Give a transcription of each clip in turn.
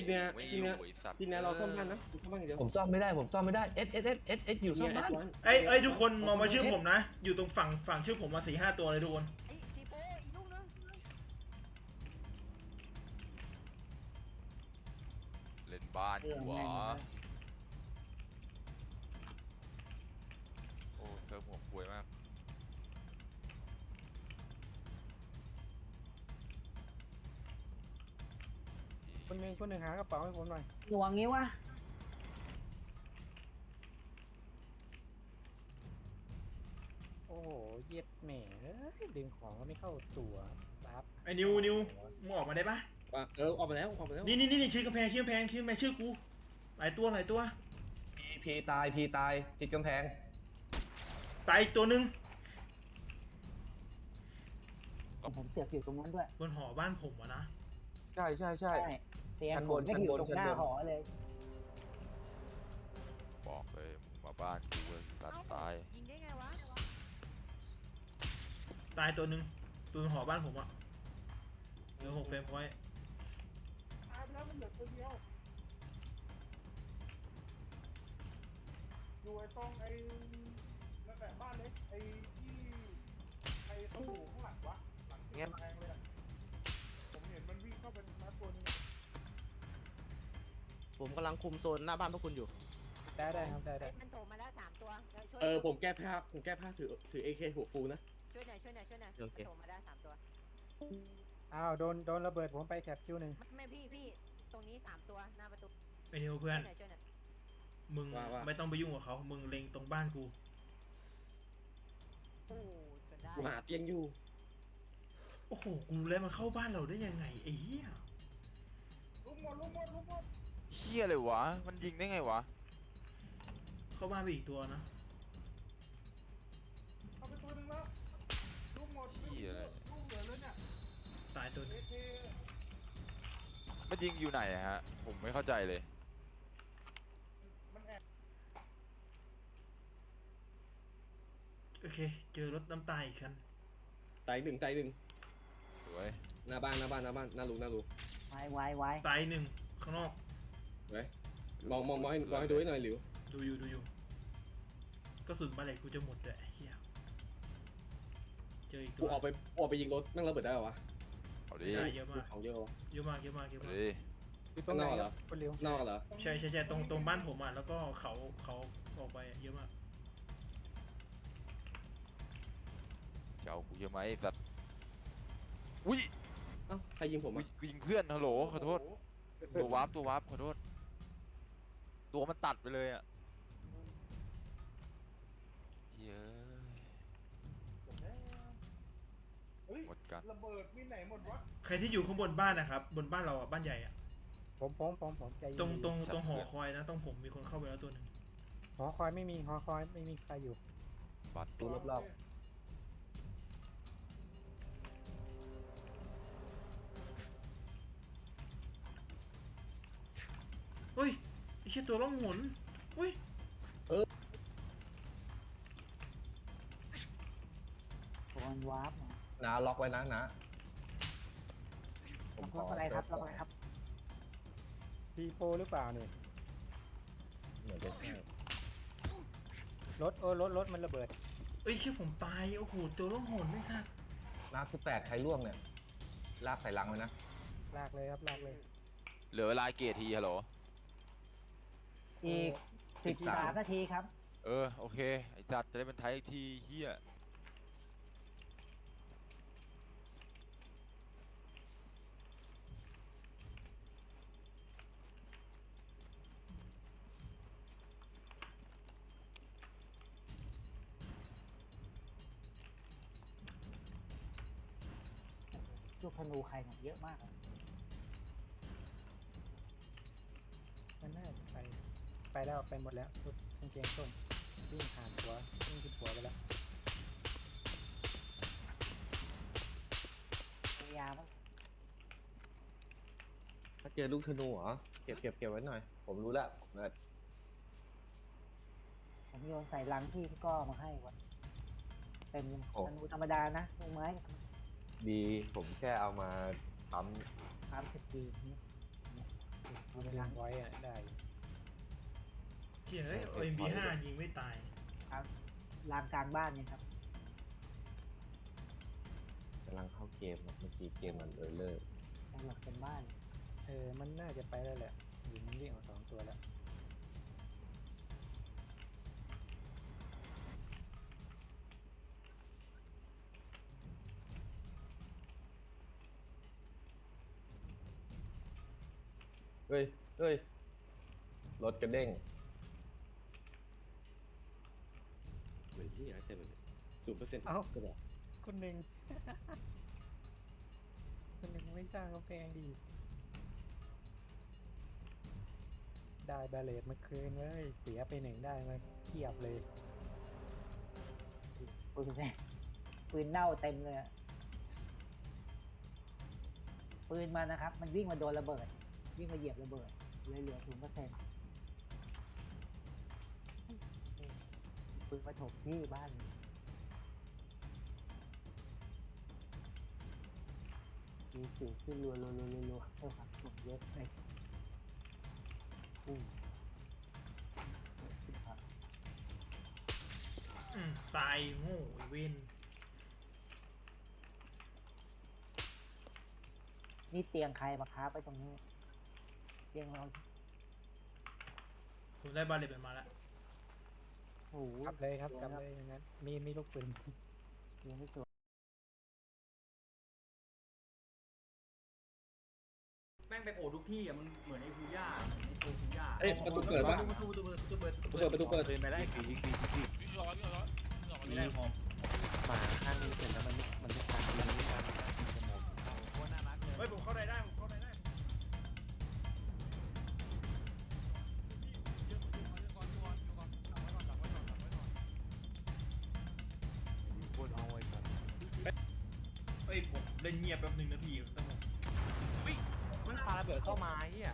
จริงเนี่ยไม่จริงอเนี่ยยู่ไอ้สัตว์จริงเนี่ยเราซ่อมบ้านนะซ่อมบ้านอย่างเดียวผมซ่อมไม่ได้ผมซ่อมไม่ได้เอสเอสเอสเอสเอสอยู่ซ่อมบ้านเอ้ยเอ้ยทุกคนมองมาชื่อผมนะ อยู่ตรงฝั่งฝั่งชื่อผมมาสี่ห้าตัวเลยทุกคนไอ้ซีโฟอีกลูกนึงเล่นบ้านกูเหรอโอ้เซิร์ฟหัวควยมาก หนึ่งคนหนึ่งหากระเป๋าให้ผมหน่อยหน่วงงี้วะโอ้โหเย็ดแหม่เอ้ยดึงของก็ไม่เข้าตัวครับไอ้นิวนิวมึงออกมาได้ปะว่าเออออกมาแล้วออกมาแล้วนี่นี่นี่ชื่อกำแพงชื่อกำแพงชื่อกำแพงชื่อกู หลายตัวหลายตัว พีพีตายพีตายติดกำแพงตายอีกตัวหนึ่งผมเสือกอยู่ตรงนั้นด้วยบนหอบ้านผมอะนะใช่ใช่ใช่ เตียงชั้นผบมนก็อยู่ชั้นบนตรงหน้าชั้นบน หอเลย บอกเลยมึงมาบ้านกูไอ้สัตว์ตาย ยิงได้ไงวะ ตายตัวหนึ่งตัวหอบ้านผมอะเหลือหกเฟรมพอยต์ตายไปแล้วมันเหลือตัวเดียวอยู่ไอ้ตรงไอ้นั่นแหละบ้านเล็กไอ้ที่ไอ้เขาอยู่ข้างหลังวะหลังที่กำแพงเลยอะ ผมกำลังคุมโซนหน้าบ้านพวกคุณอยู่ ได้ได้ครับได้ได้มันโถมมาแล้วสามตัวแล้วช่วยเออผมแก้ผ้าผมแก้ผ้าถือถือเอเคหัวฟูนะช่วยหน่อยช่วยหน่อยช่วยหน่อยโอเค มันโถมมาแล้วสามตัวอ้าวโดนโดนระเบิดผมไปแถบคิวหนึ่งไม่ไม่พี่พี่ตรงนี้สามตัวหน้าประตูไอ้นิวเพื่ช่อวนยหน่อยช่วยหน่อยมึงว่าว่า ไม่ต้องไปยุ่งกับเขามึงเล็งตรงบ้านกู โอ้จนได้กูหาเตียงอยู่โอ้โห กูรู้แล้วมันเข้าบ้านเราได้ยังไงไอ้เหี้ยลุกหมดลุกหมดลุกหมด เฮียเลยวะ มันยิงได้ไงวะ เข้าบ้านไปอีกตัวนะเอาไปตัวหนึ่งแล้วลุกหมดเหี้ยอะไรลุกเหลือแล้วเนี่ยตายตัวหเอนึงเคมันยิงอยู่ไหนอะฮะ ผมไม่เข้าใจเลย มันแอบโอเค เจอรถน้ำตาอีกคันตายหนึ่งตายหนึ่งสวย หน้าบ้านหน้าบ้านหน้าบ้านหน้ารูหน้ารูไว้ไว้ไว้ตายหนึ่งข้างนอก ไว้มองมองมองให้มองให้ดูให้หน่อยหลิวดูอยู่ดูอยู่กระสุนบาเลตกูจะหมดเลยไอ้เฮียเจออีกตักูวออกไปออกไปยิงรถแม่งระเบิดได้เหรอวะเอาดิได้เยอะกูมากของเยอะวะ เยอะมากเยอะมากเยอะเอามากดิอยู่ตรงไหนข้างนอกเหรคอรับคนเร็วนอกเหรอใช่ใช่ใช่ตรงตรงบ้านผมอะแล้วก็เขาเขาออกไปอะเยอะมากจะเอากูใช่ไหมไอ้สัตว์อุ้ยเอ้าใครยิงผมอุ๊ยอะกูยิงเพื่อนฮัลโหลขอโทษตัววาร์ปตัววาร์ปขอโทษ ตัวมันตัดไปเลยอะเย้ยเฮ้ยหมดกันระเบิดมีไหนหมดวะใครที่อยู่ข้างบนบ้านนะครับ บนบ้านเราอะบ้านใหญ่อะผมผมผมผมใจเย็นตรงตรงตรงหอคอยนะตรงผมมีคนเข้าไปแล้วตัวหนึ่งหอคอยไม่มีหอคอยไม่มีใครอยู่บัตรดูรอบเฮ้ยไอ้ เชี่ยตัวล่องหนเฮ้ยโดนวาร์ปมาๆนะล็อกไว้นะนะผมขล็ออกอะไรครับล็อกอะไรครับ ทีโฟหรือเปล่าเนี่ยเหมือนจะใช่รถเออรถรถมันระเบิด เอ้ยเชี่ยผมตายโอ้โหตัวล่องหนไม่ทันนาคือแปดใครร่วงเนี่ย ลากใส่ลังไว้นะ ลากเลยครับลากเลย เหลือเวลาเกียร์ทีฮัลโหล อีกสิบสามนาทีครับ เออ โอเค ไอ้จัดจะได้เป็นไทยอีกทีเฮียลูกธนูใครเนี่ยเยอะมากเลย ไปแล้วไปหมดแล้วชุดกางเกงส้มวิ่งผ่านหัววิ่งขึ้นหัวไปแล้วพยายามถ้าเจอลูกธนูเหรอ เก็บเก็บเก็บไว้หน่อย ผมรู้แล้วผมเนี่ยผมโยนใส่ลังที่พี่ก้อมาให้วันเต็มธนูธรรมดานะลูกไม้ดีผมแค่เอามาทสามสิบปีนี่เอาไปล้างไว้อะได้ เชี่ยเฮ้ยเอ็มบีห้ายิงไม่ตายล้างกลางบ้านเนี่ยครับกำลังเข้าเกมครับเมื่อกี้เกมมันเลยเลิกแต่หลักเป็นบ้าน เออ มันน่าจะไปแล้วแหละยิงมันวิ่งออกสองตัวแล้ว เฮ้ยเฮ้ยรถกระเด้ง เห มือนที่ไอ้เต็มเลยศูนย์เปอร์เซ็นต์เอ้าคนหนึ่ง คนหนึ่งไม่สร้างกำแพงดี ได้บาเลตมาคืนเว้ยเสียไปหนึ่งได้มาเทียบเลย ปืนแม่ปืนเน่าเต็มเลยอะปืนมานะครับ มันวิ่งมาโดนระเบิด วิ่งมาเหยียบระเบิดเลยเหลือศูนย์เปอร์เซ็นต์ ปืนมาถกที่บ้าน มีสิวขึ้นรัวรัวรัวรัวรัวเท่ากับผมเยอะใช่อืมครับอืมตายโง่ไอ้เวนนี่เตียงใครมาค้าไปตรงนี้ เตียงเราผมได้บาเลตเป็นมาแล้ว โอ้โหกลับเลยครับกลับเลยอย่างนั้นมีมีลูกปืนเตียงไม่สวยแม่งไปโผล่ทุกที่อะมันเหมือนไอ้ฮูย่าไอ้โผล่ฮูย่าเอ้ยประตูเปิดปะประตูประตูเปิดประตูเปิดประตูเปิดประตูเปิดเดินไปได้กี่กี่กี่กี่ไม่ได้หอมหมาข้างนี้เสร็จแล้วมันไม่ ล่นเงียบแป๊บหนึ่งนาทีต้องบอกมันปาระเบิดเข้ามาไอ้เฮีย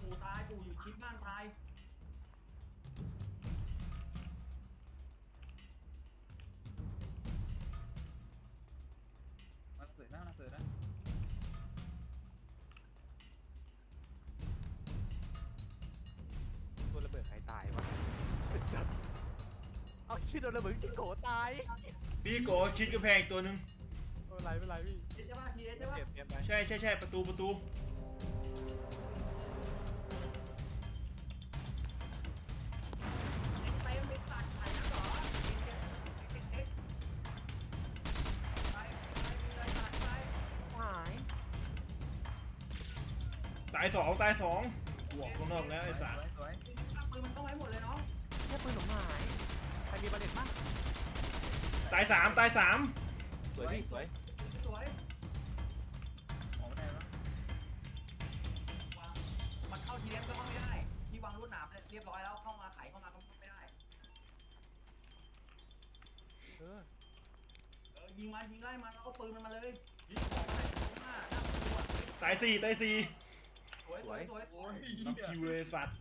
กูตายกูอยู่ชิดบ้านตายมันเสือนะมันเสือนะตัวระเบิดใครตายวะเอาคิดโดนระเบิดที่โกตาย พี่โกชิดกระแพงอีกตัวหนึ่งไม่ เป็นไรไม่เป็นไรพี่เจ็บใช่ปะทีเอสใช่ปะเก็บเก็บไปใช่ใช่ใช่ประตูประตูไปไปตัดไข่ต่อเอ็กเอ็กไปไปไปตัดไปหายตายสองตายสองบวกข้างนอกแล้วไอ้สัสสวยปืนมันต้องไว้หมดเลยน้องแค่ปืนผมหายใครมีประเด็นบ้างตายสามตายสามสวยพี่สวยสวย เออเออยิงมันยิงไล่มันแล้วก็ปืนมันมาเลยยิงของอะไรตรงหน้าหน้าประตูอะตายสี่ตายสี่สวยสวยสวยสวยคิวเลยสัตว์